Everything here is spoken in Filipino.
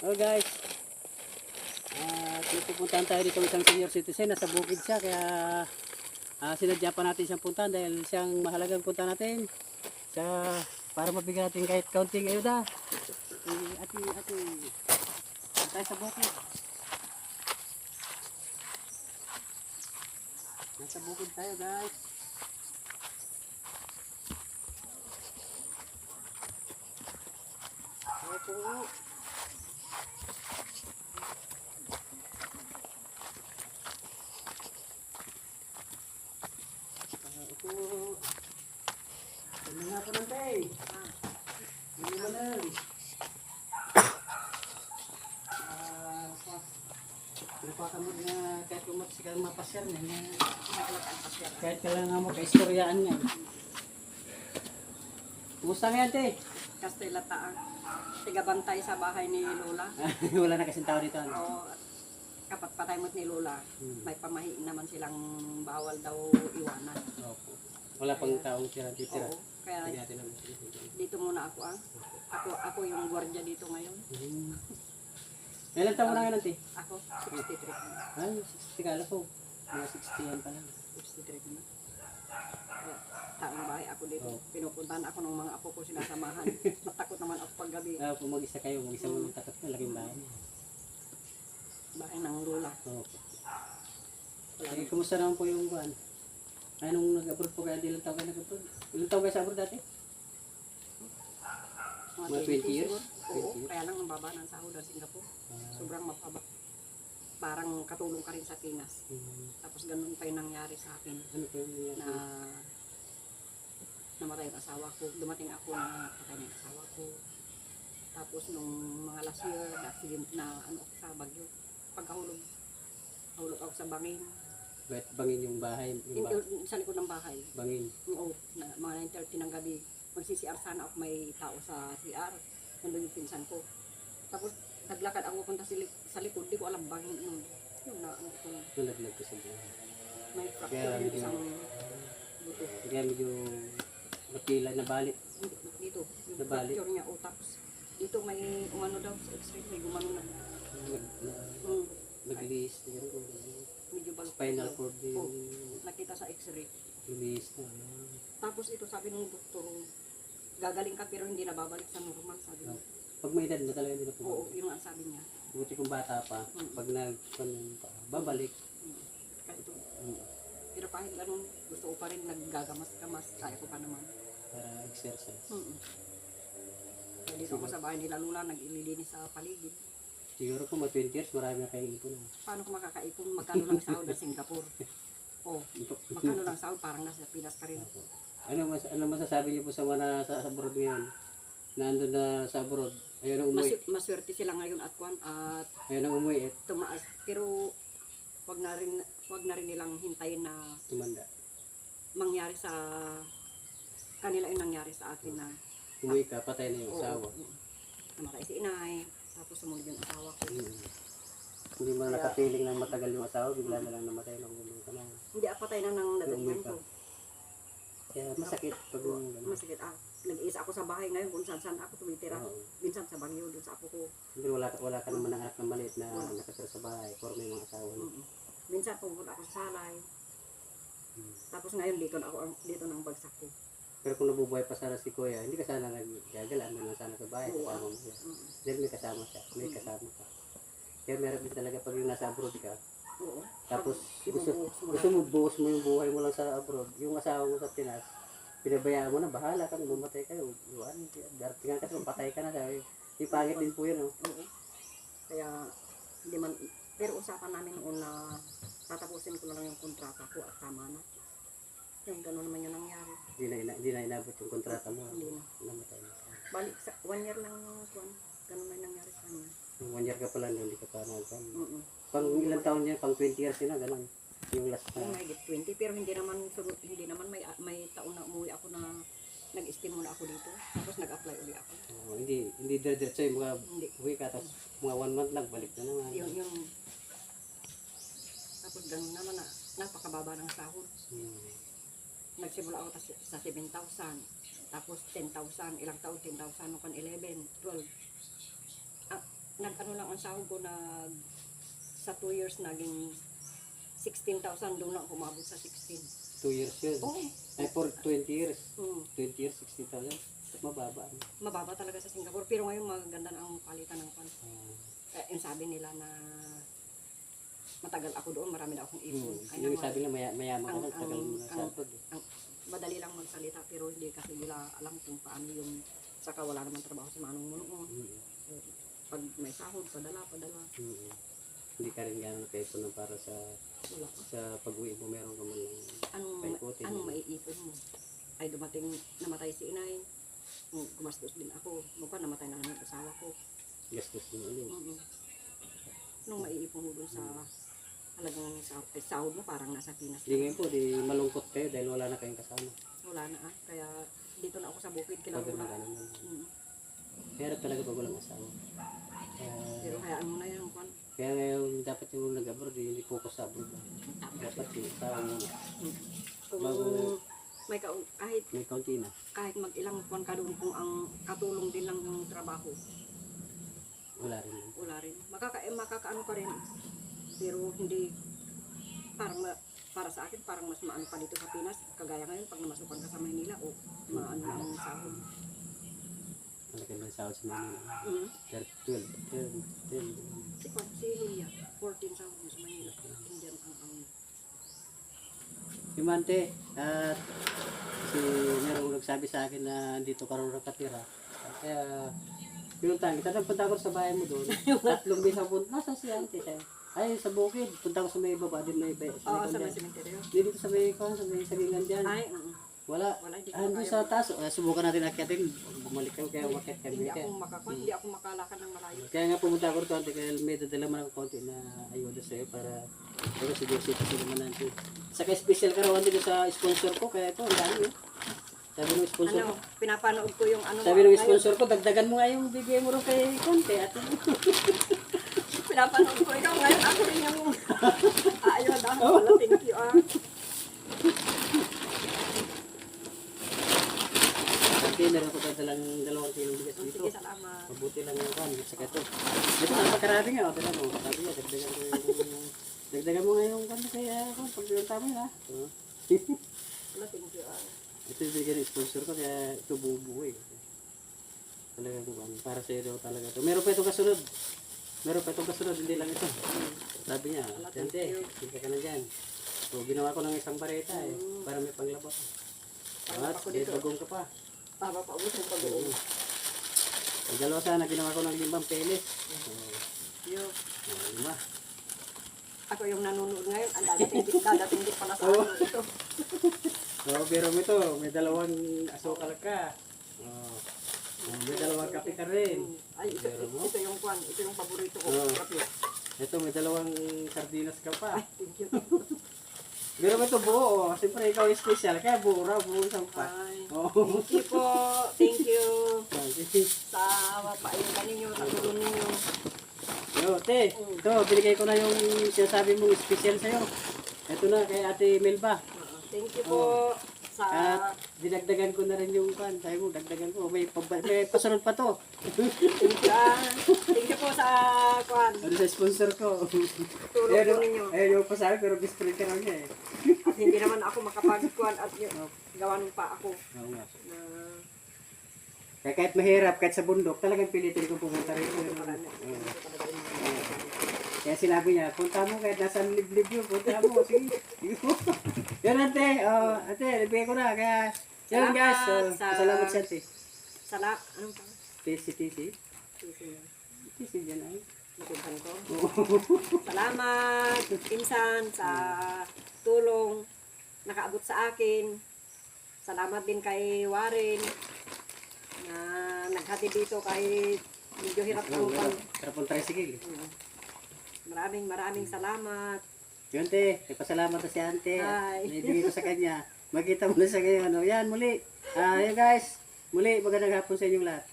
Oh guys. At uh, pupuntahan tayo dito isang senior citizen. Nasa bukid siya kaya ah, sinadya pa natin siyang puntahan dahil siyang mahalagang punta natin. Sa, para mabigyan natin kahit kaunting ayuda. Eh, ati, ati, tayo sa bukid. Nasa bukid tayo guys. Opo. Ah, ito. Ano nga po ng tay? Ano mo lang? Ah, pa- Napaka mo na kahit kailangan mo kaistoryaan niya. Kumusta nga ate? Kastila taang tigabantay sa bahay ni Lola. Wala na kasing tao dito. Ano? O kapat patay mo't ni Lola. May pamahiin naman silang bawal daw iwanan. Wala pang taong tira titira. Oo. Kaya dito muna ako ah. Ako ako yung gwardiya dito ngayon. Hmm. Ilan taon mo na ngayon, ate? Ako 63 na. Ay, 60 kala ko. Mga 60 yan pa lang. 63 na. Taong bahay ako dito. Oo. Pinupuntahan ako ng mga apo ko sinasamahan. Matakot naman ako paggabi. Ah, kung mag-isa kayo, mag-isa mo ng takot na, laking bahay. Bahay ng Lola. Opo. Eh, kumusta naman po yung buwan? Ay, nung nag-abroad po kayo, ilang taon kayo nag-abroad? Ilang taon kayo sa abroad dati? Mga 20 years? Oo, 20 years? kaya lang ang baba ng sahod ng Singapore. Ah, Sobrang mapaba. Parang katulong ka rin sa Pinas. hmm. Tapos ganun pa yung nangyari sa akin Ano po yung nangyari? na namatay ang asawa ko. Dumating ako na patay na yung asawa ko. Tapos nung mga last year, accident na ano ako sa Bagyo. Pagkahulog, nahulog ako sa bangin. Ba't bangin yung bahay? Yung ba- in- sa likod ng bahay. bangin. Oo, na, mga 9.30 ng gabi. Magsi-CR sana ako may tao sa CR. Nandun yung pinsan ko. Tapos naglakad ako punta sa, lik- sa likod. Di ko alam bangin yun. Yun na, ano Nalaglag ko sa buwan. may fracture yung medyo- isang buto. Kaya medyo matila na balik. Dito, yung Nabali. fracture niya. O tapos dito may umano daw sa x-ray. May gumano na. Nag, na, nag-release. Ganun, ganun. Medyo balok. Spinal cord din. Oo, nakita sa x-ray. Release na. Tapos ito sabi ng doktor, gagaling ka pero hindi na babalik sa normal. Sabi niya. Pag may edad na talaga hindi na po. Oo, yun ang sabi niya. Buti kung bata pa, Mm. pag nag pa, babalik. Hmm. Kaya ito, Mm. Pero kahit ganun, gusto ko pa rin naggagamas-gamas. Kaya ko pa naman. Para exercise. Mm Kaya dito ako sa bahay nila Lula, nag-ililinis sa paligid. Siguro kung mga 20 years, marami na kayong ipon. Paano ko makakaipon? Magkano lang sahod sa Singapore? Oh, magkano lang sahod? Parang nasa Pinas ka rin. Ano mas ano masasabi niyo po sa mga nasa abroad ngayon? Nandun na sa abroad. Ayaw na umuwi. Mas, maswerte sila ngayon at kwan at Ayaw na umuwi eh. tumaas. Pero wag na rin wag na rin nilang hintayin na Tumanda. mangyari sa kanila yung nangyari sa akin na Umuwi ka, patay na yung oo, asawa. namatay si inay tapos sumunod yung asawa ko Mm. Hindi mo na nakapiling ng matagal yung asawa, bigla na lang namatay nung gulong ka na. hindi ah, patay na ng dadalhin ko Kaya masakit pag yung gano'n. masakit ah nag-iisa ako sa bahay ngayon kung saan saan ako tumitira Oo. minsan sa Baguio doon sa apo ko Hindi wala, wala ka naman ng anak na maliit na nakatira sa bahay. Puro may mga asawa. Mm. minsan pumunta ako sa salay Mm. tapos ngayon dito na ako dito nang bagsak ko Pero kung nabubuhay pa sana si Kuya, hindi ka sana naggagala. Ano lang sana sa bahay, kasama mo siya. Mm. Dahil may kasama siya, may kasama ka. Kaya meron din talaga pag yung nasa abroad ka, oo tapos gusto, gusto mo buhos mo yung buhay mo lang sa abroad, yung asawa mo sa Pinas, pinabayaan mo na, bahala ka, mamatay kayo, iwan, darating ka, patay ka na, sabi, yung pangit din po yun, oh. Oo. Kaya, hindi man, pero usapan namin noon na tatapusin ko na lang yung kontrata ko at tama na. Yung gano'n naman yung nangyari. Hindi na, ina, hindi na inabot yung kontrata mo, Hindi na. namatay na. Balik sa, one year lang yung kwan. Ganun na yung nangyari sa kanya. Yung one year ka pala, hindi ka pa nagpan. Mm Pang ilang taon yan, pang 20 years yun na, ganun. Yung last na. may 20, pero hindi naman, hindi naman may, may taon na umuwi ako na nag-estimula ako dito. Tapos nag-apply uli ako. Oh, hindi, hindi diretso yung mga Hindi. uwi ka, tapos mga one month lang, balik na naman. Yung, yung, tapos ganun naman na, napakababa ng sahod. Hmm. Nagsimula ako sa 7,000. Tapos 10,000, ilang taon 10,000, nung kan 11, 12. Ah, nag-ano lang ang sahod ko na sa 2 years naging 16,000 doon lang umabot sa 16. 2 years yun. Oo. Ay, for 20 years. Mm, 20 years, 60,000. Mababa. ano? mababa talaga sa Singapore pero ngayon maganda na ang palitan ng pan. Ah, Eh, yung sabi nila na matagal ako doon, marami na akong ipon. hmm. Kaya Yung sabi nila, maya, mayaman ka ang- na, tagal mo na ang- sa ang- madali lang magsalita pero hindi kasi nila alam kung paano yung saka wala naman trabaho si Manong mo noon. Mm, Pag may sahod, padala, padala. mm. Hindi ka rin gano'n kayo na para sa Wala. sa pag-uwi mo meron ka man lang Anong, Paikutin anong maiipon mo? Ay dumating, namatay si inay. Mm, Gumastos din ako. Mukha namatay na naman yung asawa ko. gastos mo ulit. Mm-mm. Anong maiipon mo dun sa halagang sa, eh, sahod mo parang nasa Pinas. Hindi ngayon po, di malungkot kayo dahil wala na kayong kasama. Wala na ah. Kaya dito na ako sa bukid. Pag Kailangan na ganun. Mm. Kaya talaga pag walang asawa. Kaya, Pero hayaan mo na yan. Kwan. kaya ngayon dapat yung nag-abroad, eh, hindi focus sa abroad. Dapat yung tao muna. Kung Bago- may ka, kahit May kaunti na. kahit mag-ilang kwan ka doon kung ang katulong din lang yung trabaho, Wala rin. yun. wala rin. Makaka, eh, makakaano ka rin. Pero hindi, parang ma- para sa akin, parang mas maano pa dito sa Pinas. Kagaya ngayon, pag namasukan ka sa Maynila, o maano na ang sahod. Malaki na sahod sa Manila. Mm. 12, 12, 12. Si Kwan, si Lilia, 14 sahod sa Maynila. Indian ang ang Si Mante, at si merong nagsabi sa akin na dito ka rin nakatira. Kaya, pinuntahan kita, nagpunta ako sa bahay mo doon. Tatlong bisa punta, nasa si Ante siya. Ay, sa bukid, punta ko sa may baba, din may, may, Oo, sa may cemetery. Dito sa may, kwan, sa may sagingan dyan. Ay, Wala. wala, hindi ko Ah, sa taas, ah, subukan natin akyatin. Bumalik kami, kaya umakyat kami. Hindi ako makakwan, hindi ako makalakad ng malayo. kaya nga pumunta ako rito, Ante, kaya may dadala man ako konti na ayuda sa'yo para pero si Joseph kasi naman. Saka special ka raw doon sa sponsor ko, kaya ito, ang dami eh. Sabi ng sponsor Ano, ko, pinapanood ko yung ano sabi ng sponsor ko, dagdagan mo nga yung bigay mo rin kay Conte. At Pinapanood ko ikaw ngayon. Ako rin yung ayun ah. Oh. Wala, thank you ah. Ate, meron ko dadalang dalawang kilong bigas dito. Sige, salamat. Mabuti lang yung kan, saka ito. Ito, napakarami nga, ito lang, oh. sabi niya, dagdagan ko yung, dagdagan mo nga yung kan kaya ako, pag pinunta mo yun ha. Oh. Wala, thank you ah. Ito yung ng sponsor ko, kaya ito buo-buo eh. Talaga kung ano, para sa iyo talaga ito. Meron pa itong kasunod. Meron pa itong kasunod, hindi lang ito. Sabi niya, Tante, hindi ka na dyan. So, ginawa ko ng isang bareta eh, para may panglabot. At, may bagong ka pa. Tama pa ubos yung pag-uong. Ang dalawa sana, ginawa ko ng limang pelis. Oh, Yo, oh, lima. Ako yung nanonood ngayon. Ang dadating din, dadating pala sa Oh. ano ito. So, pero mo ito, may dalawang asukal ka. Oh, oh, ka rin. Ay, ito, Meron mo? ito yung kwan. Ito yung paborito ko. Oh. Kape. Ito, may dalawang sardinas ka pa. Thank you. Pero ito buo, oh. Siyempre ikaw yung special, kaya buo raw, buo isang pa. Ay, Oo. thank you po. Thank you sa mapailan ninyo, sa tulong ninyo. Yo, te, ito, binigay ko na yung sinasabi mong special sa'yo. Ito na, kay Ate Melba. Thank you po sa At dinagdagan ko na rin yung kan. Sabi mo, dagdagan ko. May, pab- may pasunod pa to. Thank you, po sa kwan. Ano sa sponsor ko. Tulong po ninyo. ayun yung pasabi, pero friend ka raw niya eh. At hindi naman ako makapagkuhan at yun, gawan pa ako. Oo nga. Na Kaya kahit mahirap, kahit sa bundok, talagang pilitin kong pumunta rin. Oo. Kaya sinabi niya, punta mo kahit nasa liblib yun, punta mo. Sige. Yun ate, oh, ate, nabigay ko na. Kaya, yun guys, Salamat sa- salamat sa ate. Sala, anong pa? TC, TC. Sige, TC dyan ay. Napuntan ko. Salamat, pinsan, sa tulong nakaabot sa akin. Salamat din kay Warren na naghati dito kahit medyo hirap ang Oh, pag... Pero pong tricycle. Maraming maraming salamat. Yun te, ipasalamat na si ante. Hi. Naibigay ko sa kanya. Makita mo na sa ngayon. Ano, yan, muli. Ah, yun guys. Muli, magandang hapon sa inyong lahat.